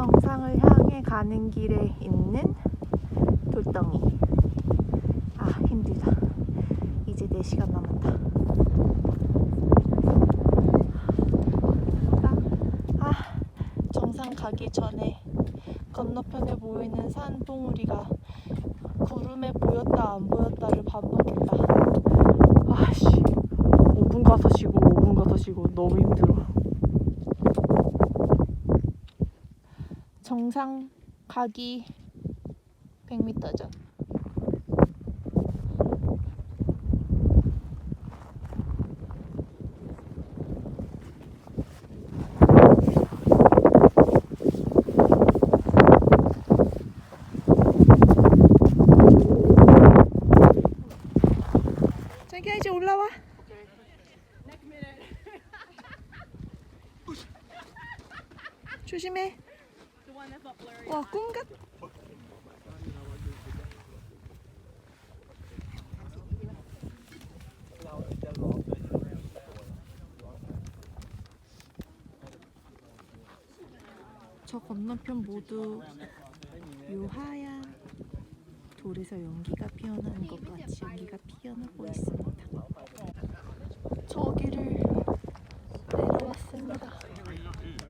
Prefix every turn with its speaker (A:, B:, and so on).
A: 정상을 향해 가는 길에 있는 돌덩이. 아, 힘들다. 이제 4시간 남았다. 아, 정상 가기 전에 건너편에 보이는 산 봉우리가 구름에 보였다 안 보였다를 반복했다. 아씨, 5분 가서 쉬고 5분 가서 쉬고 너무 힘들어. 정상 가기 100m 전. 자기야 이제 올라와. 조심해. 와, 꿈 같. 저 건너편 모두 요하얀 돌에서 연기가 피어나는 것 같이 연기가 피어나고 있습니다. 저기를.